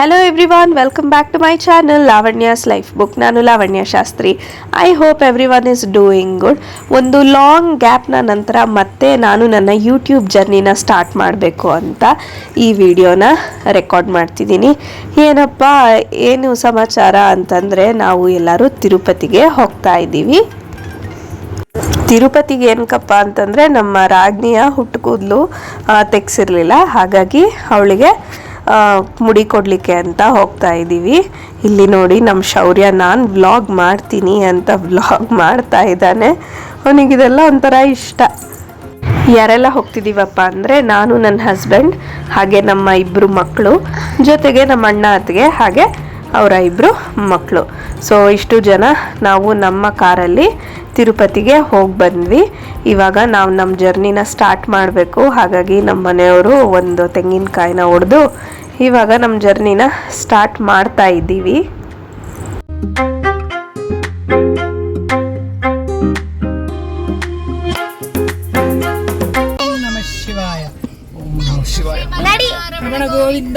Hello everyone welcome back to my channel Lavanya's life book ನಾನು Lavanya Shastri. I hope everyone is doing good ಒಂದು long ಗ್ಯಾಪ್ನ ನಂತರ ಮತ್ತೆ ನಾನು ನನ್ನ ಯೂಟ್ಯೂಬ್ ಜರ್ನಿನ ಸ್ಟಾರ್ಟ್ ಮಾಡಬೇಕು ಅಂತ ಈ ವಿಡಿಯೋನ ರೆಕಾರ್ಡ್ ಮಾಡ್ತಿದ್ದೀನಿ. ಏನಪ್ಪ, ಏನು ಸಮಾಚಾರ ಅಂತಂದರೆ ನಾವು ಎಲ್ಲರೂ ತಿರುಪತಿಗೆ ಹೋಗ್ತಾ ಇದ್ದೀವಿ. ತಿರುಪತಿಗೆ ಏನಕ್ಕಪ್ಪ ಅಂತಂದರೆ ನಮ್ಮ ರಾಜ್ಞಿಯ ಹುಟ್ಟು ಕೂದಲು ತೆಗ್ಸಿರ್ಲಿಲ್ಲ. ಹಾಗಾಗಿ ಅವಳಿಗೆ ಮುಡಿ ಕೊಡಲಿಕ್ಕೆ ಅಂತ ಹೋಗ್ತಾ ಇದ್ದೀವಿ. ಇಲ್ಲಿ ನೋಡಿ ನಮ್ಮ ಶೌರ್ಯ, ನಾನು ವ್ಲಾಗ್ ಮಾಡ್ತೀನಿ ಅಂತ ವ್ಲಾಗ್ ಮಾಡ್ತಾ ಇದ್ದಾನೆ. ಅವನಿಗಿದೆಲ್ಲ ಒಂಥರ ಇಷ್ಟ. ಯಾರೆಲ್ಲ ಹೋಗ್ತಿದ್ದೀವಪ್ಪ ಅಂದರೆ ನಾನು ನನ್ನ ಹಸ್ಬೆಂಡ್ ಹಾಗೆ ನಮ್ಮ ಇಬ್ಬರು ಮಕ್ಕಳು ಜೊತೆಗೆ ನಮ್ಮ ಅಣ್ಣ ಅತ್ತಿಗೆ, ಹಾಗೆ ಅವರ ಇಬ್ಬರು ಮಕ್ಕಳು ಸೊ ಇಷ್ಟು ಜನ ನಾವು ನಮ್ಮ ಕಾರಲ್ಲಿ ತಿರುಪತಿಗೆ ಹೋಗಿ ಬಂದ್ವಿ. ಇವಾಗ ನಾವು ನಮ್ಮ ಜರ್ನಿನ ಸ್ಟಾರ್ಟ್ ಮಾಡಬೇಕು. ಹಾಗಾಗಿ ನಮ್ಮ ಮನೆಯವರು ಒಂದು ತೆಂಗಿನಕಾಯಿನ ಹೊಡೆದು ಇವಾಗ ನಮ್ಮ ಜರ್ನಿನ ಸ್ಟಾರ್ಟ್ ಮಾಡ್ತಾ ಇದ್ದೀವಿ. ಓಂ ನಮಃ ಶಿವಾಯ. ಓಂ ನಮಃ ಶಿವಾಯ. ರಮಣ ಗೋವಿಂದ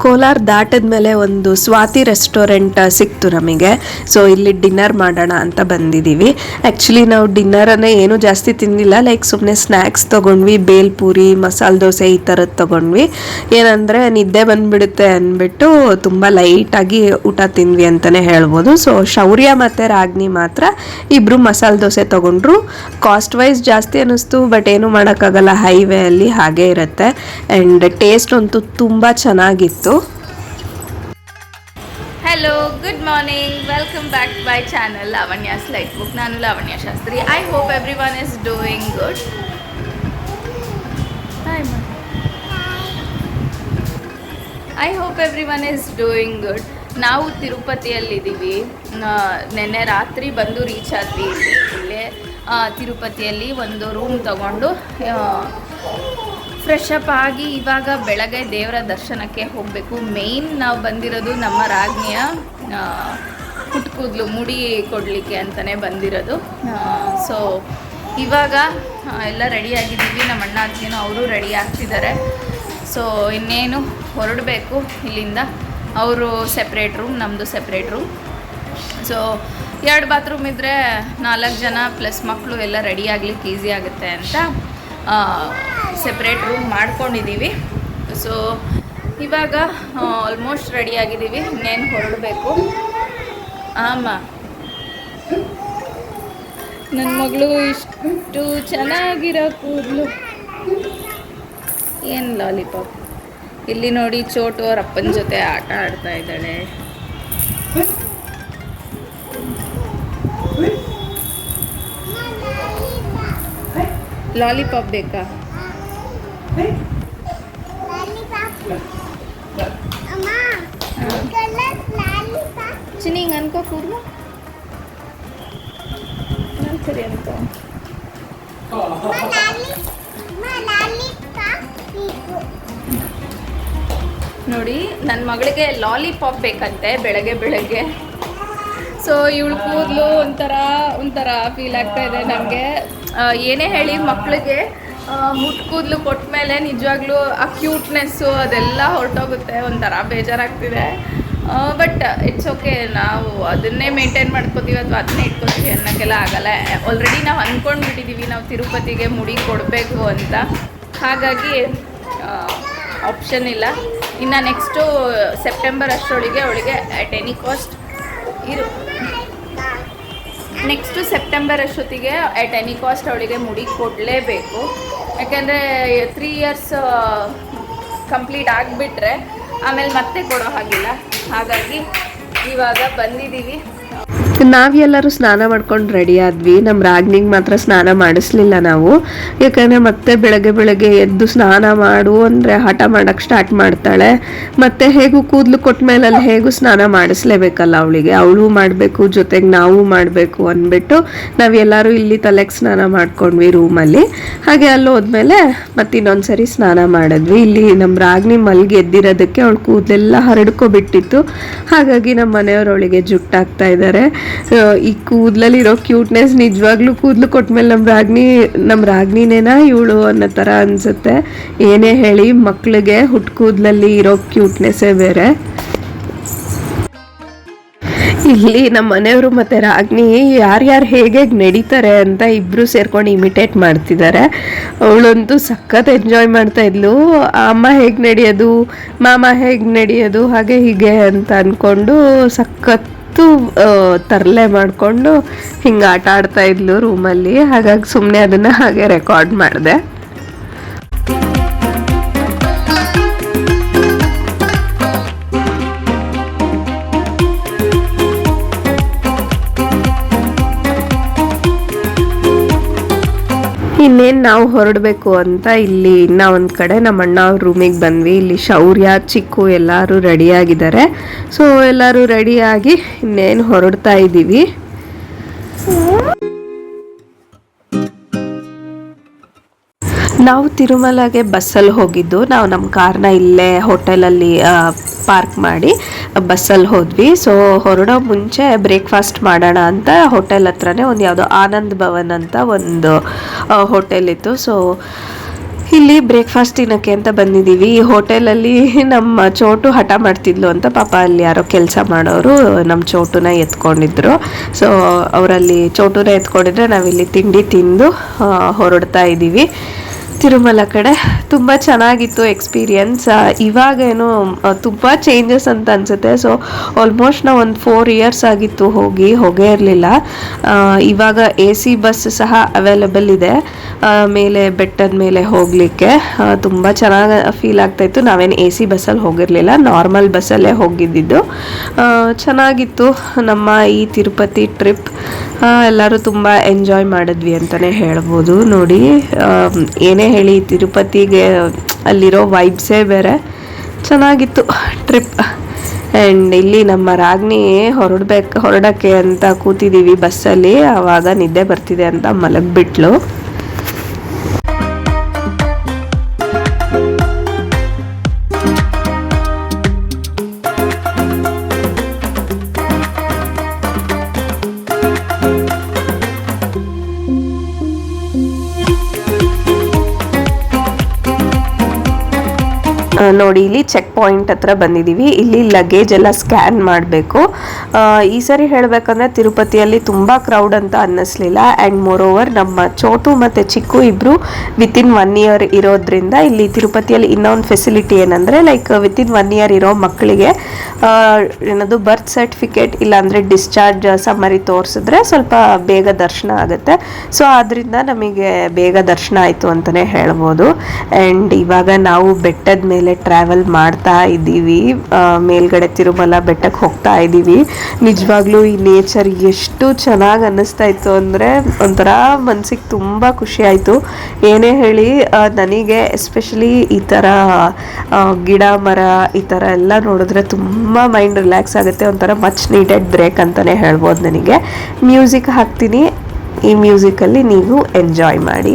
ಕೋಲಾರ ದಾಟದ ಮೇಲೆ ಒಂದು ಸ್ವಾತಿ ರೆಸ್ಟೋರೆಂಟ್ ಸಿಕ್ತು ನಮಗೆ. ಸೊ ಇಲ್ಲಿ ಡಿನ್ನರ್ ಮಾಡೋಣ ಅಂತ ಬಂದಿದ್ದೀವಿ ಆ್ಯಕ್ಚುಲಿ ನಾವು ಡಿನ್ನರನ್ನು ಏನು ಜಾಸ್ತಿ ತಿಂದಿಲ್ಲ ಲೈಕ್ ಸುಮ್ಮನೆ ಸ್ನ್ಯಾಕ್ಸ್ ತೊಗೊಂಡ್ವಿ ಬೇಲ್ಪೂರಿ ಮಸಾಲೆ ದೋಸೆ ಈ ಥರದ್ದು ತೊಗೊಂಡ್ವಿ. ಏನಂದರೆ, ನಿದ್ದೆ ಬಂದುಬಿಡುತ್ತೆ ಅಂದ್ಬಿಟ್ಟು ತುಂಬ ಲೈಟಾಗಿ ಊಟ ತಿಂದ್ವಿ ಅಂತಲೇ ಹೇಳ್ಬೋದು. ಸೊ ಶೌರ್ಯ ಮತ್ತು ರಾಗ್ನಿ ಮಾತ್ರ ಇಬ್ಬರು ಮಸಾಲೆ ದೋಸೆ ತೊಗೊಂಡ್ರು. ಕಾಸ್ಟ್ ವೈಸ್ ಜಾಸ್ತಿ ಅನ್ನಿಸ್ತು ಬಟ್ ಏನು ಮಾಡೋಕ್ಕಾಗಲ್ಲ. ಹೈವೇ ಅಲ್ಲಿ ಹಾಗೇ ಇರುತ್ತೆ. ಆ್ಯಂಡ್ ಟೇಸ್ಟ್ ಅಂತೂ ತುಂಬ ಚೆನ್ನಾಗಿತ್ತು. Hello good morning welcome back my channel Lavanya's life book ನಾನು Lavanya Shastri I hope everyone is doing good I hope everyone is doing good ನಾವು ತಿರುಪತಿಯಲ್ಲಿದ್ದೀವಿ. ನಿನ್ನೆ ರಾತ್ರಿ ಬಂದು ರೀಚ್ ಆದ್ವಿ. ಇಲ್ಲಿ ತಿರುಪತಿಯಲ್ಲಿ ಒಂದು ರೂಮ್ ತಗೊಂಡು ಫ್ರೆಶ್ ಆಗಿ ಇವಾಗ ಬೆಳಗ್ಗೆ ದೇವರ ದರ್ಶನಕ್ಕೆ ಹೋಗಬೇಕು. ಮೇಯ್ನ್ ನಾವು ಬಂದಿರೋದು ನಮ್ಮ ರಾಜ್ಞಿಯ ಕೂದಲು ಮುಡಿ ಕೊಡಲಿಕ್ಕೆ ಅಂತಲೇ ಬಂದಿರೋದು. ಸೊ ಇವಾಗ ಎಲ್ಲ ರೆಡಿ ಆಗಿದ್ದೀವಿ. ನಮ್ಮ ಅಣ್ಣ ಅಜ್ಜಿನೂ ಅವರು ರೆಡಿ ಆಗ್ತಿದ್ದಾರೆ. ಸೊ ಇನ್ನೇನು ಹೊರಡಬೇಕು ಇಲ್ಲಿಂದ. ಅವರು ಸೆಪ್ರೇಟ್ ರೂಮ್ ನಮ್ಮದು ಸೆಪ್ರೇಟ್ ರೂಮ್ ಸೊ ಎರಡು ಬಾತ್ರೂಮ್ ಇದ್ದರೆ ನಾಲ್ಕು ಜನ ಪ್ಲಸ್ ಮಕ್ಕಳು ಎಲ್ಲ ರೆಡಿ ಆಗ್ಲಿಕ್ಕೆ ಈಸಿ ಆಗುತ್ತೆ ಅಂತ ಸೆಪ್ರೇಟ್ ರೂಮ್ ಮಾಡ್ಕೊಂಡಿದ್ದೀವಿ ಸೊ ಇವಾಗ ಆಲ್ಮೋಸ್ಟ್ ರೆಡಿ ಆಗಿದ್ದೀವಿ ಇನ್ನೇನು ಹೊರಡಬೇಕು? ಆಮ. ನನ್ನ ಮಗಳು ಇಷ್ಟು ಚೆನ್ನಾಗಿರೋ ಕೂದಲು. ಏನು ಲಾಲಿಪಾಪ್? ಇಲ್ಲಿ ನೋಡಿ ಚೋಟು ಅವ್ರ ಅಪ್ಪನ ಜೊತೆ ಆಟ ಆಡ್ತಾ ಇದ್ದಾಳೆ. ಲಾಲಿಪಾಪ್ ಬೇಕಾ? ಚಿನ್ನಿ ಹಿಂಗೆ ಅನ್ಕೋ ಕೂದಲು ನಾನು ಸರಿ ಅನ್ಕೋ. ನೋಡಿ ನನ್ನ ಮಗಳಿಗೆ ಲಾಲಿಪಾಪ್ ಬೇಕಂತೆ ಬೆಳಗ್ಗೆ ಬೆಳಗ್ಗೆ. ಸೊ ಇವಳು ಕೂದಲು ಒಂಥರ ಒಂಥರ ಫೀಲ್ ಆಗ್ತಾ ಇದೆ ನನಗೆ ಏನೇ ಹೇಳಿ ಮಕ್ಕಳಿಗೆ ಮುಟ್ಟು ಕೂದಲು ಕೊಟ್ಟ ಮೇಲೆ ನಿಜವಾಗ್ಲೂ ಆ ಕ್ಯೂಟ್ನೆಸ್ಸು ಅದೆಲ್ಲ ಹೊರಟೋಗುತ್ತೆ, ಒಂಥರ ಬೇಜಾರಾಗ್ತಿದೆ. ಬಟ್ ಇಟ್ಸ್ ಓಕೆ ನಾವು ಅದನ್ನೇ ಮೇಂಟೈನ್ ಮಾಡ್ಕೋತೀವಿ ಅಥವಾ ಅದನ್ನೇ ಇಟ್ಕೋತೀವಿ ಅನ್ನೋಕ್ಕೆಲ್ಲ ಆಗಲ್ಲ. ಆಲ್ರೆಡಿ ನಾವು ಅಂದ್ಕೊಂಡ್ಬಿಟ್ಟಿದ್ದೀವಿ ನಾವು ತಿರುಪತಿಗೆ ಮುಡಿ ಕೊಡಬೇಕು ಅಂತ. ಹಾಗಾಗಿ ಆಪ್ಷನ್ ಇಲ್ಲ. ಇನ್ನು ನೆಕ್ಸ್ಟು ಸೆಪ್ಟೆಂಬರ್ ಅಷ್ಟರೊಳಗೆ ಅವಳಿಗೆ ಅಟ್ ಎನಿ ಕಾಸ್ಟ್ ಇರು. ನೆಕ್ಸ್ಟು ಸೆಪ್ಟೆಂಬರ್ ಅಷ್ಟೊತ್ತಿಗೆ ಅಟ್ ಎನಿ ಕಾಸ್ಟ್ ಅವಳಿಗೆ ಮುಡಿ ಕೊಡಲೇಬೇಕು. ಯಾಕೆಂದರೆ ತ್ರೀ ಇಯರ್ಸ್ ಕಂಪ್ಲೀಟ್ ಆಗಿಬಿಟ್ರೆ ಆಮೇಲೆ ಮತ್ತೆ ಕೊಡೋ ಹಾಗಿಲ್ಲ. ಹಾಗಾಗಿ ಇವಾಗ ಬಂದಿದ್ದೀವಿ. ನಾವೆಲ್ಲರೂ ಸ್ನಾನ ಮಾಡ್ಕೊಂಡು ರೆಡಿ ಆದ್ವಿ. ನಮ್ಮ ರಾಗ್ನಿಗೆ ಮಾತ್ರ ಸ್ನಾನ ಮಾಡಿಸ್ಲಿಲ್ಲ ನಾವು. ಯಾಕಂದರೆ ಮತ್ತೆ ಬೆಳಗ್ಗೆ ಬೆಳಗ್ಗೆ ಎದ್ದು ಸ್ನಾನ ಮಾಡು ಅಂದರೆ ಹಠ ಮಾಡೋಕ್ಕೆ ಸ್ಟಾರ್ಟ್ ಮಾಡ್ತಾಳೆ. ಮತ್ತೆ ಹೇಗೂ ಕೂದಲು ಕೊಟ್ಟ ಮೇಲೆ ಹೇಗೂ ಸ್ನಾನ ಮಾಡಿಸ್ಲೇಬೇಕಲ್ಲ ಅವಳಿಗೆ. ಅವಳು ಮಾಡಬೇಕು, ಜೊತೆಗೆ ನಾವು ಮಾಡಬೇಕು ಅಂದ್ಬಿಟ್ಟು ನಾವೆಲ್ಲರೂ ಇಲ್ಲಿ ತಲೆಗೆ ಸ್ನಾನ ಮಾಡ್ಕೊಂಡ್ವಿ ರೂಮಲ್ಲಿ ಹಾಗೆ ಅಲ್ಲಿ ಹೋದ್ಮೇಲೆ ಮತ್ತೆ ಇನ್ನೊಂದ್ಸರಿ ಸ್ನಾನ ಮಾಡಿದ್ವಿ. ಇಲ್ಲಿ ನಮ್ಮ ರಾಗ್ನಿ ಮಲ್ಗೆ ಎದ್ದಿರೋದಕ್ಕೆ ಅವಳು ಕೂದಲೆಲ್ಲ ಹರಡ್ಕೊಬಿಟ್ಟಿತ್ತು. ಹಾಗಾಗಿ ನಮ್ಮ ಮನೆಯವರು ಅವಳಿಗೆ ಜುಟ್ಟಾಗ್ತಾ ಇದ್ದಾರೆ ಈ ಕೂದಲಲ್ಲಿರೋ ಕ್ಯೂಟ್ನೆಸ್ ನಿಜವಾಗ್ಲೂ ಕೂದಲು ಕೊಟ್ಮೇಲೆ ನಮ್ಮ ರಾಗ್ನಿ ನಮ್ಮ ರಾಗ್ನಿನೇನಾ ಇವಳು ಅನ್ನೋ ಥರ ಅನಿಸುತ್ತೆ. ಏನೇ ಹೇಳಿ ಮಕ್ಕಳಿಗೆ ಹುಟ್ಟು ಕೂದಲಲ್ಲಿ ಇರೋ ಕ್ಯೂಟ್ನೆಸ್ಸೇ ಬೇರೆ. ಇಲ್ಲಿ ನಮ್ಮ ಮನೆಯವರು ಮತ್ತೆ ರಾಗ್ನಿ ಯಾರ್ಯಾರು ಹೇಗೆ ನಡೀತಾರೆ ಅಂತ ಇಬ್ರು ಸೇರ್ಕೊಂಡು ಇಮಿಟೇಟ್ ಮಾಡ್ತಿದ್ದಾರೆ. ಅವಳಂತೂ ಸಖತ್ ಎಂಜಾಯ್ ಮಾಡ್ತಾ ಇದ್ಲು. ಅಮ್ಮ ಹೇಗೆ ನಡೆಯೋದು, ಮಾಮ ಹೇಗೆ ನಡೆಯೋದು, ಹಾಗೆ ಹೀಗೆ ಅಂತ ಅಂದ್ಕೊಂಡು ಸಖತ್ತು ತರಲೆ ಮಾಡಿಕೊಂಡು ಹಿಂಗೆ ಆಟ ಆಡ್ತಾ ಇದ್ಲು ರೂಮಲ್ಲಿ ಹಾಗಾಗಿ ಸುಮ್ಮನೆ ಅದನ್ನು ಹಾಗೆ ರೆಕಾರ್ಡ್ ಮಾಡಿದೆ. ನಾವು ಹೊರಡಬೇಕು ಅಂತ ಇಲ್ಲಿ ಇನ್ನೂ ಒಂದು ಕಡೆ ನಮ್ಮ ಅಣ್ಣ ಅವ್ರ ರೂಮಿಗೆ ಬಂದ್ವಿ. ಇಲ್ಲಿ ಶೌರ್ಯ, ಚಿಕ್ಕು ಎಲ್ಲರೂ ರೆಡಿಯಾಗಿದ್ದಾರೆ. ಸೊ ಎಲ್ಲರೂ ರೆಡಿಯಾಗಿ ಇನ್ನೇನು ಹೊರಡ್ತಾ ಇದ್ದೀವಿ. ನಾವು ತಿರುಮಲಗೆ ಬಸ್ಸಲ್ಲಿ ಹೋಗಿದ್ದು. ನಾವು ನಮ್ಮ ಕಾರ್ನ ಇಲ್ಲೇ ಹೋಟೆಲಲ್ಲಿ ಪಾರ್ಕ್ ಮಾಡಿ. ಬಸ್ಸಲ್ಲಿ ಹೋದ್ವಿ. ಸೊ ಹೊರಡೋ ಮುಂಚೆ ಬ್ರೇಕ್ಫಾಸ್ಟ್ ಮಾಡೋಣ ಅಂತ ಹೋಟೆಲ್ ಹತ್ರನೇ ಒಂದು ಯಾವುದೋ ಆನಂದ್ ಭವನ್ ಅಂತ ಒಂದು ಹೋಟೆಲ್ ಇತ್ತು. ಸೊ ಇಲ್ಲಿ ಬ್ರೇಕ್ಫಾಸ್ಟ್ ತಿನ್ನೋಕ್ಕೆ ಅಂತ ಬಂದಿದ್ದೀವಿ. ಈ ಹೋಟೆಲಲ್ಲಿ ನಮ್ಮ ಚೋಟು ಹಠ ಮಾಡ್ತಿದ್ಲು ಅಂತ ಪಾಪ ಅಲ್ಲಿ ಯಾರೋ ಕೆಲಸ ಮಾಡೋರು ನಮ್ಮ ಚೋಟುನ ಎತ್ಕೊಂಡಿದ್ರು. ಸೊ ಅವರಲ್ಲಿ ಚೋಟುನ ಎತ್ಕೊಂಡಿದ್ರೆ ನಾವಿಲ್ಲಿ ತಿಂಡಿ ತಿಂದು ಹೊರಡ್ತಾ ಇದ್ದೀವಿ. ತಿರುಮಲ ಕಡೆ ತುಂಬ ಚೆನ್ನಾಗಿತ್ತು ಎಕ್ಸ್ಪೀರಿಯನ್ಸ್ ಇವಾಗೇನು ತುಂಬ ಚೇಂಜಸ್ ಅಂತ ಅನಿಸುತ್ತೆ. ಸೊ ಆಲ್ಮೋಸ್ಟ್ ನಾವು ಒಂದು ಫೋರ್ ಇಯರ್ಸ್ ಆಗಿತ್ತು ಹೋಗಿ, ಹೋಗೇ ಇರಲಿಲ್ಲ. ಇವಾಗ ಎ ಸಿ ಬಸ್ ಸಹ ಅವೈಲಬಲ್ ಇದೆ. ಮೇಲೆ, ಬೆಟ್ಟದ ಮೇಲೆ ಹೋಗಲಿಕ್ಕೆ. ತುಂಬ ಚೆನ್ನಾಗಿ ಫೀಲ್ ಆಗ್ತಾಯಿತ್ತು ನಾವೇನು ಎ ಸಿ ಬಸ್ಸಲ್ಲಿ ಹೋಗಿರಲಿಲ್ಲ. ನಾರ್ಮಲ್ ಬಸ್ಸಲ್ಲೇ ಹೋಗಿದ್ದಿದ್ದು. ಚೆನ್ನಾಗಿತ್ತು. ನಮ್ಮ ಈ ತಿರುಪತಿ ಟ್ರಿಪ್ ಎಲ್ಲರೂ ತುಂಬ ಎಂಜಾಯ್ ಮಾಡಿದ್ವಿ ಅಂತಲೇ ಹೇಳ್ಬೋದು. ನೋಡಿ ಏನೇ ಹೇಳಿ, ತಿರುಪತಿಗೆ, ಅಲ್ಲಿರೋ ವೈಬ್ಸೇ ಬೇರೆ. ಚೆನ್ನಾಗಿತ್ತು ಟ್ರಿಪ್ ಆ್ಯಂಡ್ ಇಲ್ಲಿ ನಮ್ಮ ರಾಗ್ನಿ ಹೊರಡ್ಬೇಕು, ಹೊರಡಕ್ಕೆ ಅಂತ ಕೂತಿದ್ದೀವಿ ಬಸ್ಸಲ್ಲಿ ಆವಾಗ ನಿದ್ದೆ ಬರ್ತಿದೆ ಅಂತ ಮಲಗಿಬಿಟ್ಲು. ನೋಡಿ, ಇಲ್ಲಿ ಚೆಕ್ ಪಾಯಿಂಟ್ ಹತ್ರ ಬಂದಿದ್ದೀವಿ ಇಲ್ಲಿ ಲಗೇಜ್ ಎಲ್ಲ ಸ್ಕ್ಯಾನ್ ಮಾಡಬೇಕು. ಈ ಸರಿ ಹೇಳಬೇಕಂದ್ರೆ ತಿರುಪತಿಯಲ್ಲಿ ತುಂಬ ಕ್ರೌಡ್ ಅಂತ ಅನ್ನಿಸ್ಲಿಲ್ಲ. ಆ್ಯಂಡ್ ಮೋರ್ ಓವರ್ ನಮ್ಮ ಚೋಟು ಮತ್ತು ಚಿಕ್ಕು ಇಬ್ಬರು ವಿತಿನ್ ಒನ್ ಇಯರ್ ಇರೋದ್ರಿಂದ ಇಲ್ಲಿ ತಿರುಪತಿಯಲ್ಲಿ ಇನ್ನೊಂದು ಫೆಸಿಲಿಟಿ ಏನಂದರೆ ಲೈಕ್ ವಿತಿನ್ ಒನ್ ಇಯರ್ ಇರೋ ಮಕ್ಕಳಿಗೆ ಏನದು ಬರ್ತ್ ಸರ್ಟಿಫಿಕೇಟ್ ಇಲ್ಲಾಂದರೆ ಡಿಸ್ಚಾರ್ಜ್ ಸಮ್ಮರಿ ತೋರಿಸಿದ್ರೆ ಸ್ವಲ್ಪ ಬೇಗ ದರ್ಶನ ಆಗುತ್ತೆ. ಸೊ ಆದ್ದರಿಂದ ನಮಗೆ ಬೇಗ ದರ್ಶನ ಆಯಿತು ಅಂತಲೇ ಹೇಳ್ಬೋದು. ಆ್ಯಂಡ್ ಇವಾಗ ನಾವು ಬೆಟ್ಟದ ಮೇಲೆ ಟ್ರಾವೆಲ್ ಮಾಡ್ತಾ ಇದ್ದೀವಿ. ಮೇಲ್ಗಡೆ ತಿರುಮಲ ಬೆಟ್ಟಕ್ಕೆ ಹೋಗ್ತಾ ಇದ್ದೀವಿ. ನಿಜವಾಗ್ಲೂ ಈ ನೇಚರ್ ಎಷ್ಟು ಚೆನ್ನಾಗಿ ಅನ್ನಿಸ್ತಾ ಇತ್ತು ಅಂದರೆ ಒಂಥರ ಮನಸ್ಸಿಗೆ ತುಂಬ ಖುಷಿ ಆಯಿತು. ಏನೇ ಹೇಳಿ ನನಗೆ ಎಸ್ಪೆಷಲಿ ಈ ಥರ ಗಿಡ, ಮರ ಈ ಥರ ಎಲ್ಲ ನೋಡಿದ್ರೆ ತುಂಬ ಮೈಂಡ್ ರಿಲ್ಯಾಕ್ಸ್ ಆಗುತ್ತೆ. ಒಂಥರ ಮಚ್ ನೀಡೆಡ್ ಬ್ರೇಕ್ ಅಂತಲೇ ಹೇಳ್ಬೋದು ನನಗೆ. ಮ್ಯೂಸಿಕ್ ಹಾಕ್ತೀನಿ. ಈ ಮ್ಯೂಸಿಕಲ್ಲಿ ನೀವು ಎಂಜಾಯ್ ಮಾಡಿ.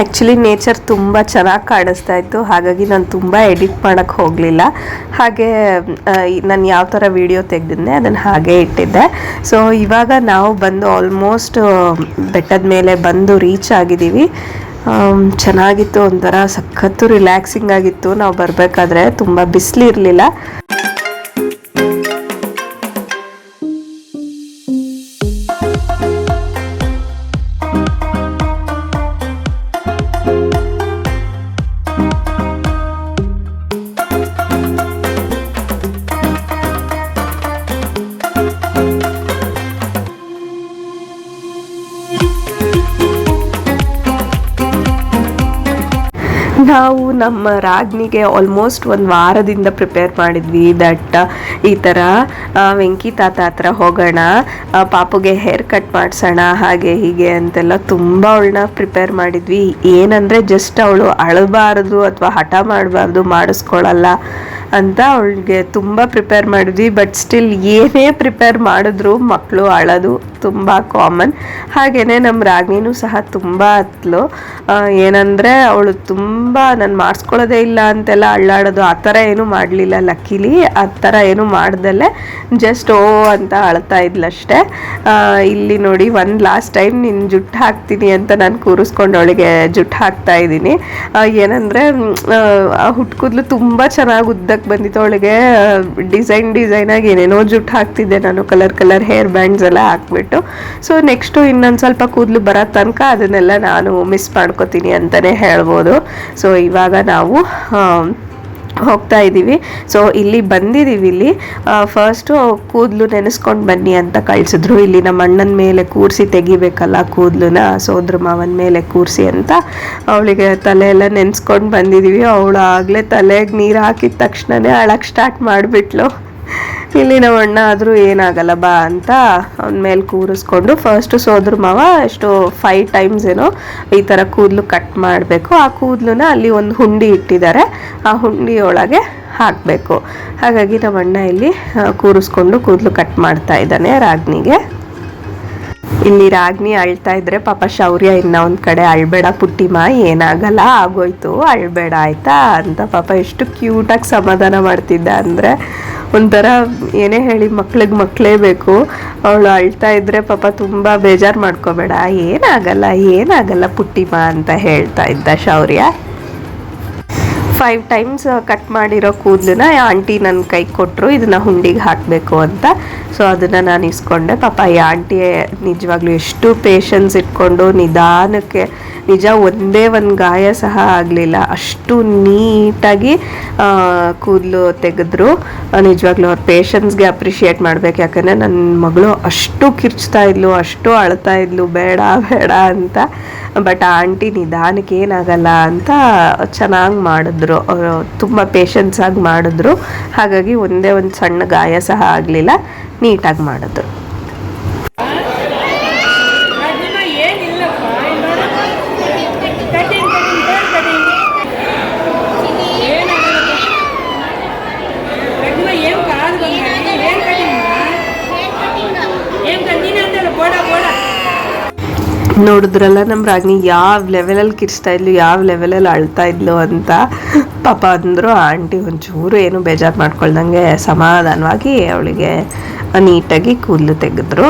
ಆ್ಯಕ್ಚುಲಿ ನೇಚರ್ ತುಂಬ ಚೆನ್ನಾಗಿ ಕಾಣಿಸ್ತಾ ಇತ್ತು. ಹಾಗಾಗಿ ನಾನು ತುಂಬ ಎಡಿಟ್ ಮಾಡೋಕ್ಕೆ ಹೋಗಲಿಲ್ಲ. ಹಾಗೆ ನಾನು ಯಾವ ಥರ ವಿಡಿಯೋ ತೆಗೆದಿದ್ದೆ ಅದನ್ನು ಹಾಗೆ ಇಟ್ಟಿದ್ದೆ. ಸೊ ಇವಾಗ ನಾವು ಬಂದು ಆಲ್ಮೋಸ್ಟ್ ಬೆಟ್ಟದ ಮೇಲೆ ಬಂದು ರೀಚ್ ಆಗಿದ್ದೀವಿ. ಚೆನ್ನಾಗಿತ್ತು ಒಂಥರ ಸಖತ್ತು ರಿಲ್ಯಾಕ್ಸಿಂಗ್ ಆಗಿತ್ತು. ನಾವು ಬರಬೇಕಾದ್ರೆ ತುಂಬ ಬಿಸಿಲಿರಲಿಲ್ಲ ನಮ್ಮ ರಾಜ್ನಿಗೆ ಆಲ್ಮೋಸ್ಟ್ ಒಂದು ವಾರದಿಂದ ಪ್ರಿಪೇರ್ ಮಾಡಿದ್ವಿ ದಟ್ ಈ ಥರ ವೆಂಕಿ ತಾತ ಹತ್ರ ಹೋಗೋಣ ಪಾಪುಗೆ ಹೇರ್ ಕಟ್ ಮಾಡಿಸೋಣ, ಹಾಗೆ ಹೀಗೆ ಅಂತೆಲ್ಲ ತುಂಬ ಅವಳನ್ನ ಪ್ರಿಪೇರ್ ಮಾಡಿದ್ವಿ. ಏನಂದರೆ ಜಸ್ಟ್ ಅವಳು ಅಳಬಾರ್ದು ಅಥವಾ ಹಠ ಮಾಡಬಾರ್ದು ಮಾಡಿಸ್ಕೊಳ್ಳಲ್ಲ ಅಂತ ಅವಳಿಗೆ ತುಂಬ ಪ್ರಿಪೇರ್ ಮಾಡಿದ್ವಿ ಬಟ್ ಸ್ಟಿಲ್ ಏನೇ ಪ್ರಿಪೇರ್ ಮಾಡಿದ್ರು ಮಕ್ಕಳು ಅಳೋದು ತುಂಬ ಕಾಮನ್ ಹಾಗೆಯೇ ನಮ್ಮ ರಾಗಿನೂ ಸಹ ತುಂಬ ಹತ್ಲು. ಏನಂದರೆ ಅವಳು ತುಂಬ ನಾನು ಮಾಡಿಸ್ಕೊಳ್ಳೋದೇ ಇಲ್ಲ ಅಂತೆಲ್ಲ ಅಳ್ಳಾಡೋದು, ಆ ಥರ ಏನೂ ಮಾಡಲಿಲ್ಲ ಲಕ್ಕಿಲಿ ಆ ಥರ ಏನು ಮಾಡ್ದಲ್ಲೇ ಜಸ್ಟ್ ಓ ಅಂತ ಅಳ್ತಾ ಇದ್ಲಷ್ಟೇ. ಇಲ್ಲಿ ನೋಡಿ ಒಂದು ಲಾಸ್ಟ್ ಟೈಮ್ ನಿನ್ನ ಜುಟ್ಟು ಹಾಕ್ತೀನಿ ಅಂತ ನಾನು ಕೂರಿಸ್ಕೊಂಡು ಅವಳಿಗೆ ಜುಟ್ಟು ಹಾಕ್ತಾ ಇದ್ದೀನಿ. ಏನಂದರೆ, ಆ, ಹುಟ್ಕೂದ್ಲು ತುಂಬ ಚೆನ್ನಾಗಿ ಉದ್ದಕ್ಕೆ ಬಂದಿತ್ತು ಅವಳಿಗೆ ಡಿಸೈನ್ ಡಿಸೈನಾಗಿ ಏನೇನೋ ಜುಟ್ಟು ಹಾಕ್ತಿದ್ದೆ ನಾನು, ಕಲರ್ ಕಲರ್ ಹೇರ್ ಬ್ಯಾಂಡ್ಸ್ ಎಲ್ಲ ಹಾಕ್ಬಿಟ್ಟು. ಸೊ ನೆಕ್ಸ್ಟು ಇನ್ನೊಂದು ಸ್ವಲ್ಪ ಕೂದಲು ಬರೋ ತನಕ ಅದನ್ನೆಲ್ಲ ನಾನು ಮಿಸ್ ಮಾಡ್ಕೋತೀನಿ ಅಂತಲೇ ಹೇಳ್ಬೋದು. ಸೊ ಇವಾಗ ನಾವು ಹೋಗ್ತಾ ಇದ್ದೀವಿ. ಸೊ ಇಲ್ಲಿ ಬಂದಿದ್ದೀವಿ ಇಲ್ಲಿ. ಫಸ್ಟು ಕೂದಲು ನೆನೆಸ್ಕೊಂಡು ಬನ್ನಿ ಅಂತ ಕಳಿಸಿದ್ರು. ಇಲ್ಲಿ ನಮ್ಮ ಅಣ್ಣನ ಮೇಲೆ ಕೂರಿಸಿ ತೆಗಿಬೇಕಲ್ಲ ಕೂದಲನ್ನ. ಸೋದ್ರ ಮಾವನ ಮೇಲೆ ಕೂರಿಸಿ ಅಂತ ಅವಳಿಗೆ ತಲೆ ಎಲ್ಲ ನೆನೆಸ್ಕೊಂಡು ಬಂದಿದ್ದೀವಿ. ಅವಳು ಆಗಲೇ ತಲೆಗೆ ನೀರು ಹಾಕಿದ ತಕ್ಷಣನೇ ಅಳಕ್ಕೆ ಸ್ಟಾರ್ಟ್ ಮಾಡಿಬಿಟ್ಲು. ಇಲ್ಲಿ ನಮ್ಮ ಅಣ್ಣ ಆದರೂ ಏನಾಗಲ್ಲ, ಬಾ ಅಂತ ಅವನ ಮೇಲೆ ಕೂರಿಸ್ಕೊಂಡು ಫಸ್ಟ್ ಸೋದ್ರ ಮಾವ ಎಷ್ಟು ಫೈವ್ ಟೈಮ್ಸ್ ಏನೋ ಈ ಥರ ಕೂದಲು ಕಟ್ ಮಾಡಬೇಕು. ಆ ಕೂದಲನ್ನ ಅಲ್ಲಿ ಒಂದು ಹುಂಡಿ ಇಟ್ಟಿದ್ದಾರೆ. ಆ ಹುಂಡಿ ಒಳಗೆ ಹಾಕಬೇಕು. ಹಾಗಾಗಿ ನಮ್ಮ ಅಣ್ಣ ಇಲ್ಲಿ ಕೂರಿಸ್ಕೊಂಡು ಕೂದಲು ಕಟ್ ಮಾಡ್ತಾ ಇದ್ದಾನೆ ರಾಗ್ನಿಗೆ ಇಲ್ಲಿ ರಾಗ್ನಿ ಅಳ್ತಾ ಇದ್ರೆ ಪಾಪ ಶೌರ್ಯ ಇನ್ನ ಒಂದ್ ಕಡೆ ಅಳ್ಬೇಡ ಪುಟ್ಟಿಮ ಏನಾಗಲ್ಲ, ಆಗೋಯ್ತು, ಅಳ್ಬೇಡ, ಆಯ್ತಾ? ಅಂತ ಪಾಪ ಎಷ್ಟು ಕ್ಯೂಟಾಗಿ ಸಮಾಧಾನ ಮಾಡ್ತಿದ್ದ ಅಂದ್ರೆ ಒಂಥರ ಏನೇ ಹೇಳಿ ಮಕ್ಳಿಗೆ ಮಕ್ಕಳೇ ಬೇಕು. ಅವಳು ಅಳ್ತಾ ಇದ್ರೆ ಪಾಪ ತುಂಬಾ ಬೇಜಾರು ಮಾಡ್ಕೋಬೇಡ. ಏನಾಗಲ್ಲ ಏನಾಗಲ್ಲ ಪುಟ್ಟಿಮ ಅಂತ ಹೇಳ್ತಾ ಇದ್ದ ಶೌರ್ಯ. ಫೈವ್ ಟೈಮ್ಸ್ ಕಟ್ ಮಾಡಿರೋ ಕೂದಲನ್ನ ಆಂಟಿ ನನ್ನ ಕೈ ಕೊಟ್ಟರು ಇದನ್ನ ಹುಂಡಿಗೆ ಹಾಕಬೇಕು ಅಂತ. ಸೊ ಅದನ್ನು ನಾನು ಇಸ್ಕೊಂಡೆ. ಪಾಪ ಈ ಆಂಟಿ ನಿಜವಾಗ್ಲೂ ಎಷ್ಟು ಪೇಷನ್ಸ್ ಇಟ್ಕೊಂಡು ನಿಧಾನಕ್ಕೆ ನಿಜ ಒಂದೇ ಒಂದು ಗಾಯ ಸಹ ಆಗಲಿಲ್ಲ. ಅಷ್ಟು ನೀಟಾಗಿ ಕೂದಲು ತೆಗೆದ್ರು. ನಿಜವಾಗ್ಲೂ ಅವ್ರ ಪೇಷನ್ಸ್ಗೆ ಅಪ್ರಿಷಿಯೇಟ್ ಮಾಡ್ಬೇಕು. ಯಾಕಂದರೆ ನನ್ನ ಮಗಳು ಅಷ್ಟು ಕಿರ್ಚ್ತಾ ಇದ್ಲು, ಅಷ್ಟು ಅಳ್ತಾ ಇದ್ಲು, ಬೇಡ ಬೇಡ ಅಂತ. ಬಟ್ ಆಂಟಿ ನಿಧಾನಕ್ಕೆ ಏನಾಗಲ್ಲ ಅಂತ ಚೆನ್ನಾಗಿ ಮಾಡಿದ್ರು. ಅವರು ತುಂಬ ಪೇಷನ್ಸ್ ಆಗಿ ಮಾಡಿದ್ರು. ಹಾಗಾಗಿ ಒಂದೇ ಒಂದು ಸಣ್ಣ ಗಾಯ ಸಹ ಆಗಲಿಲ್ಲ. ನೀಟಾಗಿ ಮಾಡಿದ್ರು ಅದನ್ನ ಏನಿಲ್ಲಪ್ಪ ಇಲ್ಲಿ ನೋಡು. ಕಟಿಂಗ್ ಕಟಿಂಗ್ ಹೇರ್ ಕಟಿಂಗ್ ಏನಾಗಲ್ಲಪ್ಪ ರಗ್ನ ಏನ್ ಕಾದು ಬಂದ ಏನ್ ಕಟಿಂಗ್ ಏನ್ ಕಟ್ ನೀನೇ ಅಂತಲ್ಲ ಬೋಡ ಬೋಡ ನೋಡಿದ್ರಲ್ಲ ನಮ್ಮ ರಾಗಿಣಿ ಯಾವ ಲೆವೆಲಲ್ಲಿ ಕಿರ್ಸ್ತಾ ಇದ್ಲು, ಯಾವ ಲೆವೆಲಲ್ಲಿ ಅಳ್ತಾ ಇದ್ಲು ಅಂತ ಪಾಪ ಅಂದರು ಆಂಟಿ ಒಂಚೂರು ಏನು ಬೇಜಾರು ಮಾಡ್ಕೊಳ್ದಂಗೆ ಸಮಾಧಾನವಾಗಿ ಅವಳಿಗೆ ನೀಟಾಗಿ ಕೂದಲು ತೆಗೆದ್ರು.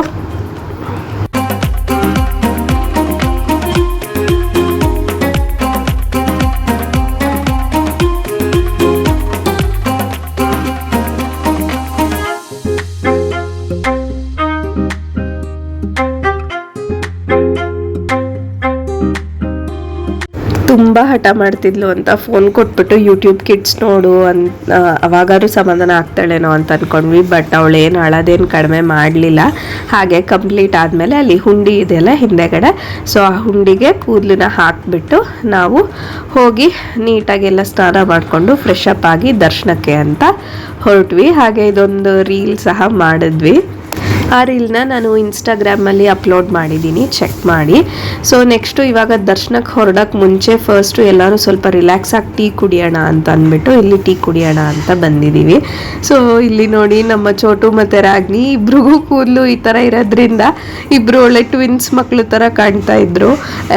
ಮಾಡ್ತಿದ್ಲು ಅಂತ ಫೋನ್ ಕೊಟ್ಬಿಟ್ಟು ಯೂಟ್ಯೂಬ್ ಕಿಡ್ಸ್ ನೋಡು ಅಂತ ಅವಾಗಾದ್ರೂ ಸಮಾಧಾನ ಆಗ್ತಾಳೇನೋ ಅಂತ ಅನ್ಕೊಂಡ್ವಿ ಬಟ್ ಅವಳೇನು ಅಳೋದೇನು ಕಡಿಮೆ ಮಾಡಲಿಲ್ಲ. ಹಾಗೆ ಕಂಪ್ಲೀಟ್ ಆದಮೇಲೆ ಅಲ್ಲಿ ಹುಂಡಿ ಇದೆಯಲ್ಲ ಹಿಂದೆಗಡೆ. ಸೊ ಆ ಹುಂಡಿಗೆ ಕೂದಲನ್ನ ಹಾಕಿಬಿಟ್ಟು ನಾವು ಹೋಗಿ ನೀಟಾಗೆಲ್ಲ ಸ್ನಾನ ಮಾಡಿಕೊಂಡು ಫ್ರೆಶ್ ಅಪ್ ಆಗಿ ದರ್ಶನಕ್ಕೆ ಅಂತ ಹೊರಟ್ವಿ. ಹಾಗೆ ಇದೊಂದು ರೀಲ್ ಸಹ ಮಾಡಿದ್ವಿ. ಆ ರೀಲ್ನ ನಾನು ಇನ್ಸ್ಟಾಗ್ರಾಮಲ್ಲಿ ಅಪ್ಲೋಡ್ ಮಾಡಿದ್ದೀನಿ ಚೆಕ್ ಮಾಡಿ. ಸೊ ನೆಕ್ಸ್ಟು ಇವಾಗ ದರ್ಶನಕ್ಕೆ ಹೊರಡಕ್ಕೆ ಮುಂಚೆ ಫಸ್ಟು ಎಲ್ಲರೂ ಸ್ವಲ್ಪ ರಿಲ್ಯಾಕ್ಸ್ ಆಗಿ ಟೀ ಕುಡಿಯೋಣ ಅಂತ ಅಂದ್ಬಿಟ್ಟು ಇಲ್ಲಿ ಟೀ ಕುಡಿಯೋಣ ಅಂತ ಬಂದಿದ್ದೀವಿ. ಸೊ ಇಲ್ಲಿ ನೋಡಿ ನಮ್ಮ ಚೋಟು ಮತ್ತು ರಾಗ್ನಿ ಇಬ್ರಿಗೂ ಕೂದಲು ಈ ಥರ ಇರೋದ್ರಿಂದ ಇಬ್ಬರು ಒಳ್ಳೆ ಟ್ವಿನ್ಸ್ ಮಕ್ಕಳು ಥರ ಕಾಣ್ತಾ ಇದ್ರು.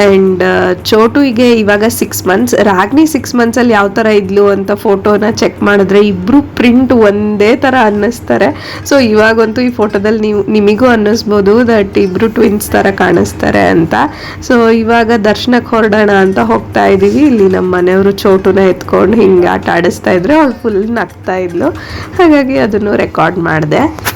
ಆ್ಯಂಡ್ ಚೋಟುವಿಗೆ ಇವಾಗ ಸಿಕ್ಸ್ ಮಂತ್ಸ್ ರಾಗ್ನಿ ಸಿಕ್ಸ್ ಮಂತ್ಸಲ್ಲಿ ಯಾವ ಥರ ಇದ್ಲು ಅಂತ ಫೋಟೋನ ಚೆಕ್ ಮಾಡಿದ್ರೆ ಇಬ್ಬರು ಪ್ರಿಂಟ್ ಒಂದೇ ಥರ ಅನ್ನಿಸ್ತಾರೆ. ಸೊ ಇವಾಗಂತೂ ಈ ಫೋಟೋದಲ್ಲಿ ನೀವು ನಿಮಗೂ ಅನ್ನಿಸ್ಬೋದು ದಟ್ ಇಬ್ಬರು ಟ್ವಿನ್ಸ್ ಥರ ಕಾಣಿಸ್ತಾರೆ ಅಂತ. ಸೊ ಇವಾಗ ದರ್ಶನಕ್ಕೆ ಹೊರಡೋಣ ಅಂತ ಹೋಗ್ತಾ ಇದ್ದೀವಿ ಇಲ್ಲಿ ನಮ್ಮ ಮನೆಯವರು ಚೋಟುನ ಎತ್ಕೊಂಡು ಹಿಂಗೆ ಆಟ ಆಡಿಸ್ತಾ ಇದ್ರೆ. ಅವಳು ಫುಲ್ ನಗ್ತಾ ಇದ್ಲು. ಹಾಗಾಗಿ ಅದನ್ನು ರೆಕಾರ್ಡ್ ಮಾಡಿದೆ.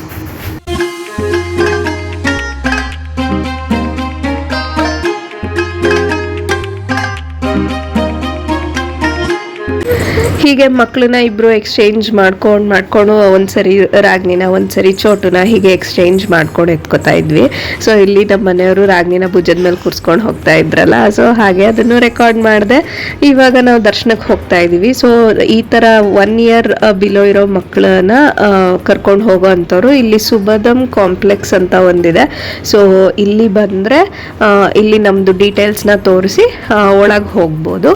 ಹೀಗೆ ಮಕ್ಕಳನ್ನ ಇಬ್ರು ಎಕ್ಸ್ಚೇಂಜ್ ಮಾಡ್ಕೊಂಡು ಮಾಡ್ಕೊಂಡು ಒಂದ್ಸರಿ ರಾಗ್ನಿನ ಒಂದ್ಸರಿ ಚೋಟುನ ಹೀಗೆ ಎಕ್ಸ್ಚೇಂಜ್ ಮಾಡ್ಕೊಂಡು ಎತ್ಕೋತಾ ಇದ್ವಿ. ಸೊ ಇಲ್ಲಿ ನಮ್ಮ ಮನೆಯವರು ರಾಗ್ನಿನ ಭುಜದ ಮೇಲೆ ಕೂರ್ಸ್ಕೊಂಡು ಹೋಗ್ತಾ ಇದ್ರಲ್ಲ ಸೊ ಹಾಗೆ ಅದನ್ನು ರೆಕಾರ್ಡ್ ಮಾಡಿದೆ. ಇವಾಗ ನಾವು ದರ್ಶನಕ್ಕೆ ಹೋಗ್ತಾ ಇದೀವಿ. ಸೊ ಈ ಥರ ಒನ್ ಇಯರ್ ಬಿಲೋ ಇರೋ ಮಕ್ಕಳನ್ನ ಕರ್ಕೊಂಡು ಹೋಗೋ ಅಂಥವ್ರು ಇಲ್ಲಿ ಸುಬದಮ್ ಕಾಂಪ್ಲೆಕ್ಸ್ ಅಂತ ಒಂದಿದೆ. ಸೊ ಇಲ್ಲಿ ಬಂದರೆ ಇಲ್ಲಿ ನಮ್ಮದು ಡೀಟೇಲ್ಸ್ನ ತೋರಿಸಿ ಒಳಗೆ ಹೋಗ್ಬೋದು.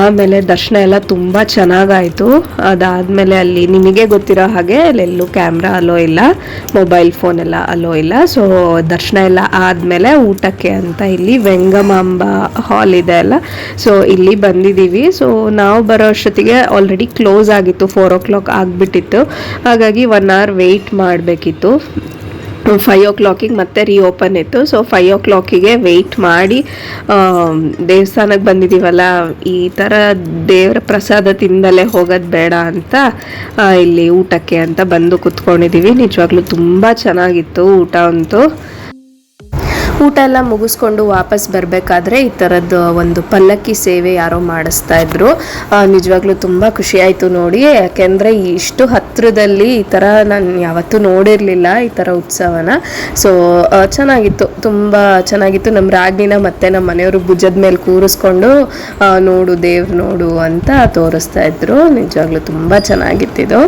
ಆಮೇಲೆ ದರ್ಶನ ಎಲ್ಲ ತುಂಬ ಚೆನ್ನಾಗಾಯಿತು. ಅದಾದಮೇಲೆ ಅಲ್ಲಿ ನಿಮಗೆ ಗೊತ್ತಿರೋ ಹಾಗೆ ಅಲ್ಲೆಲ್ಲೂ ಕ್ಯಾಮ್ರಾ ಅಲೋ ಇಲ್ಲ, ಮೊಬೈಲ್ ಫೋನ್ ಎಲ್ಲ ಅಲೋ ಇಲ್ಲ. ಸೊ ದರ್ಶನ ಎಲ್ಲ ಆದಮೇಲೆ ಊಟಕ್ಕೆ ಅಂತ ಇಲ್ಲಿ ವೆಂಗಮಾಂಬ ಹಾಲ್ ಇದೆ ಅಲ್ಲ. ಸೊ ಇಲ್ಲಿ ಬಂದಿದ್ದೀವಿ. ಸೊ ನಾವು ಬರೋ ಅಷ್ಟೊತ್ತಿಗೆ ಆಲ್ರೆಡಿ ಕ್ಲೋಸ್ ಆಗಿತ್ತು ಫೋರ್ ಓ ಕ್ಲಾಕ್ ಆಗಿಬಿಟ್ಟಿತ್ತು. ಹಾಗಾಗಿ ಒನ್ ಅವರ್ ವೆಯ್ಟ್ ಮಾಡಬೇಕಿತ್ತು. ಫೈವ್ ಓ ಕ್ಲಾಕಿಗೆ ಮತ್ತೆ ರೀಓಪನ್ ಇತ್ತು. ಸೊ ಫೈವ್ ಓ ಕ್ಲಾಕಿಗೆ ವೆಯ್ಟ್ ಮಾಡಿ ದೇವಸ್ಥಾನಕ್ಕೆ ಬಂದಿದ್ದೀವಲ್ಲ ಈ ಥರ ದೇವರ ಪ್ರಸಾದ ತಿಂದಲೇ ಹೋಗೋದು ಬೇಡ ಅಂತ ಇಲ್ಲಿ ಊಟಕ್ಕೆ ಅಂತ ಬಂದು ಕುತ್ಕೊಂಡಿದ್ದೀವಿ ನಿಜವಾಗ್ಲೂ ತುಂಬ ಚೆನ್ನಾಗಿತ್ತು ಊಟ ಅಂತೂ. ಊಟ ಎಲ್ಲ ಮುಗಿಸ್ಕೊಂಡು ವಾಪಸ್ ಬರಬೇಕಾದ್ರೆ ಈ ಥರದ್ದು ಒಂದು ಪಲ್ಲಕ್ಕಿ ಸೇವೆ ಯಾರೋ ಮಾಡಿಸ್ತಾ ಇದ್ರು. ನಿಜವಾಗ್ಲೂ ತುಂಬ ಖುಷಿ ನೋಡಿ. ಯಾಕೆಂದರೆ ಇಷ್ಟು ಹತ್ತಿರದಲ್ಲಿ ಈ ಥರ ನಾನು ಯಾವತ್ತೂ ನೋಡಿರಲಿಲ್ಲ ಈ ಥರ ಉತ್ಸವನ. ಸೊ ಚೆನ್ನಾಗಿತ್ತು. ತುಂಬ ಚೆನ್ನಾಗಿತ್ತು. ನಮ್ಮ ರಾಗಿನ ಮತ್ತು ನಮ್ಮ ಮನೆಯವರು ಭುಜದ ಮೇಲೆ ಕೂರಿಸ್ಕೊಂಡು ನೋಡು ದೇವ್ರು ನೋಡು ಅಂತ ತೋರಿಸ್ತಾ ಇದ್ರು. ನಿಜವಾಗ್ಲೂ ತುಂಬ ಚೆನ್ನಾಗಿತ್ತಿದು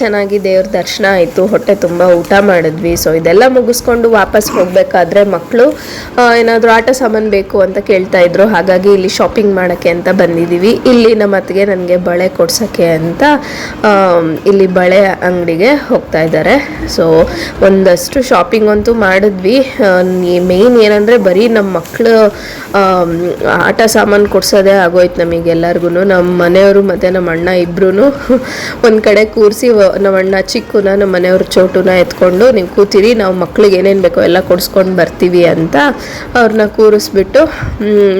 ಚೆನ್ನಾಗಿ ದೇವ್ರ ದರ್ಶನ ಆಯಿತು. ಹೊಟ್ಟೆ ತುಂಬ ಊಟ ಮಾಡಿದ್ವಿ. ಸೊ ಇದೆಲ್ಲ ಮುಗಿಸ್ಕೊಂಡು ವಾಪಸ್ ಹೋಗಬೇಕಾದ್ರೆ ಮಕ್ಕಳು ಏನಾದರೂ ಆಟ ಸಾಮಾನು ಬೇಕು ಅಂತ ಕೇಳ್ತಾ ಇದ್ರು. ಹಾಗಾಗಿ ಇಲ್ಲಿ ಶಾಪಿಂಗ್ ಮಾಡೋಕ್ಕೆ ಅಂತ ಬಂದಿದ್ದೀವಿ ಇಲ್ಲಿ ನಮ್ಮ ಅತ್ತಿಗೆ ನನಗೆ ಬಳೆ ಕೊಡ್ಸೋಕ್ಕೆ ಅಂತ ಇಲ್ಲಿ ಬಳೆ ಅಂಗಡಿಗೆ ಹೋಗ್ತಾ ಇದ್ದಾರೆ. ಸೊ ಒಂದಷ್ಟು ಶಾಪಿಂಗ್ ಅಂತೂ ಮಾಡಿದ್ವಿ. ಮೇಯ್ನ್ ಏನಂದರೆ ಬರೀ ನಮ್ಮ ಮಕ್ಕಳು ಆಟ ಸಾಮಾನು ಕೊಡ್ಸೋದೇ ಆಗೋಯ್ತು ನಮಗೆಲ್ಲರಿಗೂ ನಮ್ಮ ಮನೆಯವರು ಮತ್ತು ನಮ್ಮ ಅಣ್ಣ ಇಬ್ಬರೂ ಒಂದು ಕಡೆ ಕೂರಿಸಿ ನಮ್ಮ ಅಣ್ಣ ಚಿಕ್ಕುನ ನಮ್ಮ ಮನೆಯವ್ರ ಚೋಟುನ ಎತ್ಕೊಂಡು ನೀವು ಕೂತಿರಿ, ನಾವು ಮಕ್ಳಿಗೆ ಏನೇನು ಬೇಕೋ ಎಲ್ಲ ಕೊಡಿಸ್ಕೊಂಡು ಬರ್ತೀವಿ ಅಂತ ಅವ್ರನ್ನ ಕೂರಿಸ್ಬಿಟ್ಟು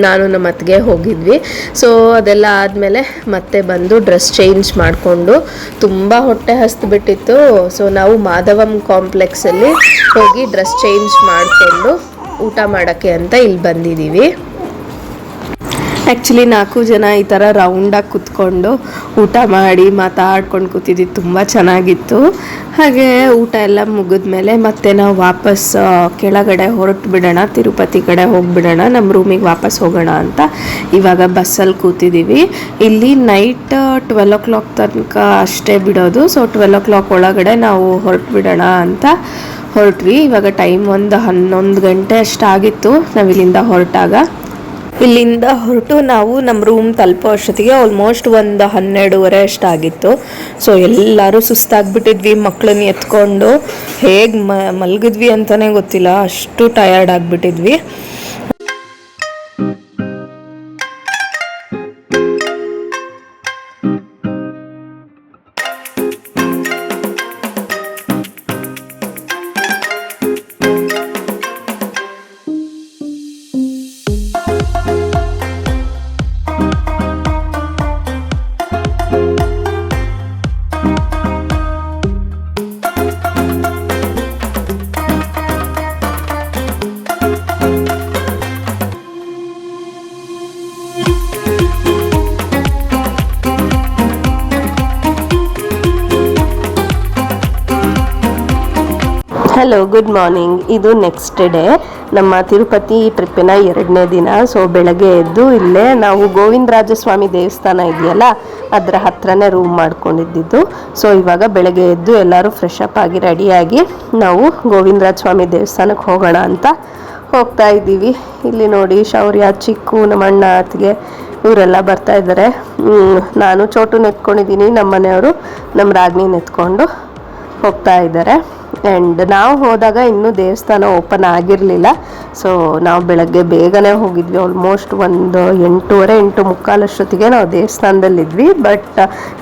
ನಾನು ನಮ್ಮ ಅತ್ತಿಗೆ ಹೋಗಿದ್ವಿ. ಸೊ ಅದೆಲ್ಲ ಆದಮೇಲೆ ಮತ್ತೆ ಬಂದು ಡ್ರೆಸ್ ಚೇಂಜ್ ಮಾಡಿಕೊಂಡು ತುಂಬ ಹೊಟ್ಟೆ ಹಸ್ತುಬಿಟ್ಟಿತ್ತು ಸೊ ನಾವು ಮಾಧವಂ ಕಾಂಪ್ಲೆಕ್ಸಲ್ಲಿ ಹೋಗಿ ಡ್ರೆಸ್ ಚೇಂಜ್ ಮಾಡಿಕೊಂಡು ಊಟ ಮಾಡೋಕ್ಕೆ ಅಂತ ಇಲ್ಲಿ ಬಂದಿದ್ದೀವಿ ಆ್ಯಕ್ಚುಲಿ ನಾಲ್ಕು ಜನ ಈ ಥರ ರೌಂಡಾಗಿ ಕೂತ್ಕೊಂಡು ಊಟ ಮಾಡಿ ಮಾತಾಡ್ಕೊಂಡು ಕೂತಿದ್ದು ತುಂಬ ಚೆನ್ನಾಗಿತ್ತು. ಹಾಗೆ ಊಟ ಎಲ್ಲ ಮುಗಿದ್ಮೇಲೆ ಮತ್ತೆ ನಾವು ವಾಪಸ್ ಕೆಳಗಡೆ ಹೊರಟು ಬಿಡೋಣ, ತಿರುಪತಿ ಕಡೆ ಹೋಗ್ಬಿಡೋಣ ನಮ್ಮ ರೂಮಿಗೆ ವಾಪಸ್ ಹೋಗೋಣ ಅಂತ ಇವಾಗ ಬಸ್ಸಲ್ಲಿ ಕೂತಿದ್ದೀವಿ ಇಲ್ಲಿ ನೈಟ್ ಟ್ವೆಲ್ ಓ ಕ್ಲಾಕ್ ತನಕ ಅಷ್ಟೇ ಬಿಡೋದು. ಸೊ ಟ್ವೆಲ್ ಓ ಕ್ಲಾಕ್ ಒಳಗಡೆ ನಾವು ಹೊರಟು ಬಿಡೋಣ ಅಂತ ಹೊರಟ್ವಿ. ಇವಾಗ ಟೈಮ್ ಒಂದು ಹನ್ನೊಂದು ಗಂಟೆ ಅಷ್ಟಾಗಿತ್ತು ನಾವು ಇಲ್ಲಿಂದ ಹೊರಟಾಗ. ಇಲ್ಲಿಂದ ಹೊರಟು ನಾವು ನಮ್ಮ ರೂಮ್ ತಲುಪೋ ಅಷ್ಟೊತ್ತಿಗೆ ಆಲ್ಮೋಸ್ಟ್ ಒಂದು ಹನ್ನೆರಡೂವರೆ ಅಷ್ಟಾಗಿತ್ತು. ಸೊ ಎಲ್ಲರೂ ಸುಸ್ತಾಗ್ಬಿಟ್ಟಿದ್ವಿ ಮಕ್ಕಳನ್ನ ಎತ್ಕೊಂಡು. ಹೇಗೆ ಮಲಗಿದ್ವಿ ಅಂತಲೇ ಗೊತ್ತಿಲ್ಲ, ಅಷ್ಟು ಟಯರ್ಡ್ ಆಗಿಬಿಟ್ಟಿದ್ವಿ. ಹಲೋ ಗುಡ್ ಮಾರ್ನಿಂಗ್ ಇದು ನೆಕ್ಸ್ಟ್ ಡೇ ನಮ್ಮ ತಿರುಪತಿ ಟ್ರಿಪ್ಪಿನ ಎರಡನೇ ದಿನ. ಸೊ ಬೆಳಗ್ಗೆ ಎದ್ದು ಇಲ್ಲೇ ನಾವು ಗೋವಿಂದರಾಜಸ್ವಾಮಿ ದೇವಸ್ಥಾನ ಇದೆಯಲ್ಲ, ಅದರ ಹತ್ರನೇ ರೂಮ್ ಮಾಡ್ಕೊಂಡಿದ್ದು. ಸೊ ಇವಾಗ ಬೆಳಗ್ಗೆ ಎದ್ದು ಎಲ್ಲರೂ ಫ್ರೆಶ್ ಅಪ್ ಆಗಿ ರೆಡಿಯಾಗಿ ನಾವು ಗೋವಿಂದರಾಜ ಸ್ವಾಮಿ ದೇವಸ್ಥಾನಕ್ಕೆ ಹೋಗೋಣ ಅಂತ ಹೋಗ್ತಾ ಇದ್ದೀವಿ. ಇಲ್ಲಿ ನೋಡಿ, ಶೌರ್ಯ, ಚಿಕ್ಕು ನಮ್ಮ ಅಣ್ಣ ಅತ್ತಿಗೆ, ಇವರೆಲ್ಲ ಬರ್ತಾ ಇದ್ದಾರೆ. ನಾನು ಚೋಟು ನೆತ್ಕೊಂಡಿದ್ದೀನಿ. ನಮ್ಮ ಮನೆಯವರು ನಮ್ಮ ರಾಗ್ನಿ ನೆತ್ಕೊಂಡು ಹೋಗ್ತಾ ಇದ್ದಾರೆ. ಆ್ಯಂಡ್ ನಾವು ಹೋದಾಗ ಇನ್ನೂ ದೇವಸ್ಥಾನ ಓಪನ್ ಆಗಿರಲಿಲ್ಲ. ಸೊ ನಾವು ಬೆಳಗ್ಗೆ ಬೇಗನೆ ಹೋಗಿದ್ವಿ. ಆಲ್ಮೋಸ್ಟ್ ಒಂದು ಎಂಟೂವರೆ, ಎಂಟು ಮುಕ್ಕಾಲಷ್ಟೊತ್ತಿಗೆ ನಾವು ದೇವಸ್ಥಾನದಲ್ಲಿದ್ವಿ. ಬಟ್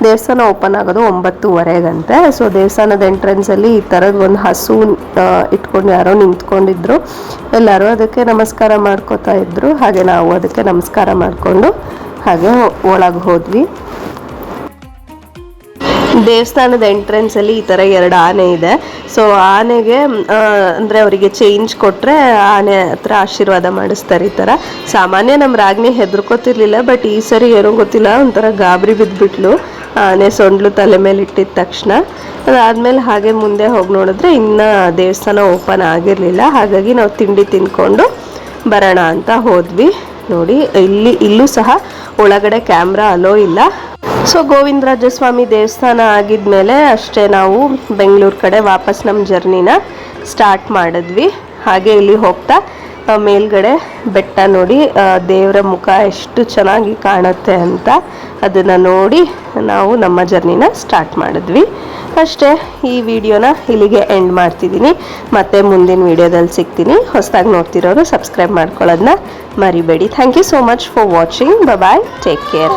ದೇವಸ್ಥಾನ ಓಪನ್ ಆಗೋದು ಒಂಬತ್ತುವರೆಗಂತೆ ಸೊ ದೇವಸ್ಥಾನದ ಎಂಟ್ರೆನ್ಸಲ್ಲಿ ಈ ಥರದ ಒಂದು ಹಸು ಇಟ್ಕೊಂಡು ಯಾರೋ ನಿಂತ್ಕೊಂಡಿದ್ರು. ಎಲ್ಲರೂ ಅದಕ್ಕೆ ನಮಸ್ಕಾರ ಮಾಡ್ಕೋತಾ ಇದ್ರು. ಹಾಗೆ ನಾವು ಅದಕ್ಕೆ ನಮಸ್ಕಾರ ಮಾಡಿಕೊಂಡು ಹಾಗೆ ಒಳಗೆ ಹೋದ್ವಿ. ದೇವಸ್ಥಾನದ ಎಂಟ್ರೆನ್ಸ್ ಅಲ್ಲಿ ಈ ತರ ಎರಡು ಆನೆ ಇದೆ. ಸೊ ಆನೆಗೆ ಅಂದ್ರೆ ಅವರಿಗೆ ಚೇಂಜ್ ಕೊಟ್ರೆ ಆನೆ ಹತ್ರ ಆಶೀರ್ವಾದ ಮಾಡಿಸ್ತಾರೆ ಈ ತರ. ಸಾಮಾನ್ಯ ನಮ್ಮ ರಾಗ್ನೆ ಹೆದರ್ಕೋತಿರ್ಲಿಲ್ಲ ಬಟ್ ಈ ಸರಿ ಏನೋ ಗೊತ್ತಿಲ್ಲ, ಒಂಥರ ಗಾಬರಿ ಬಿದ್ಬಿಟ್ಲು. ಆನೆ ಸೊಂಡ್ಲು ತಲೆ ಮೇಲೆ ಇಟ್ಟಿದ ತಕ್ಷಣ. ಅದಾದ್ಮೇಲೆ ಹಾಗೆ ಮುಂದೆ ಹೋಗಿ ನೋಡಿದ್ರೆ ಇನ್ನ ದೇವಸ್ಥಾನ ಓಪನ್ ಆಗಿರಲಿಲ್ಲ. ಹಾಗಾಗಿ ನಾವು ತಿಂಡಿ ತಿನ್ಕೊಂಡು ಬರೋಣ ಅಂತ ಹೋದ್ವಿ. ನೋಡಿ, ಇಲ್ಲಿ, ಇಲ್ಲೂ ಸಹ ಒಳಗಡೆ ಕ್ಯಾಮ್ರಾ ಅಲೋ ಇಲ್ಲ. ಸೊ ಗೋವಿಂದರಾಜಸ್ವಾಮಿ ದೇವಸ್ಥಾನ ಆಗಿದ್ಮೇಲೆ ಅಷ್ಟೇ ನಾವು ಬೆಂಗಳೂರು ಕಡೆ ವಾಪಸ್ ನಮ್ಮ ಜರ್ನಿನ ಸ್ಟಾರ್ಟ್ ಮಾಡಿದ್ವಿ. ಹಾಗೆ ಇಲ್ಲಿ ಹೋಗ್ತಾ ಮೇಲ್ಗಡೆ ಬೆಟ್ಟ ನೋಡಿ ದೇವರ ಮುಖ ಎಷ್ಟು ಚೆನ್ನಾಗಿ ಕಾಣುತ್ತೆ ಅಂತ ಅದನ್ನು ನೋಡಿ ನಾವು ನಮ್ಮ ಜರ್ನಿನ ಸ್ಟಾರ್ಟ್ ಮಾಡಿದ್ವಿ. ಅಷ್ಟೇ, ಈ ವಿಡಿಯೋನ ಇಲ್ಲಿಗೆ ಎಂಡ್ ಮಾಡ್ತಿದ್ದೀನಿ. ಮತ್ತೆ ಮುಂದಿನ ವಿಡಿಯೋದಲ್ಲಿ ಸಿಗ್ತೀನಿ. ಹೊಸದಾಗಿ ನೋಡ್ತಿರೋರು ಸಬ್ಸ್ಕ್ರೈಬ್ ಮಾಡ್ಕೊಳ್ಳೋದನ್ನ ಮರಿಬೇಡಿ. Thank you so much for watching bye take care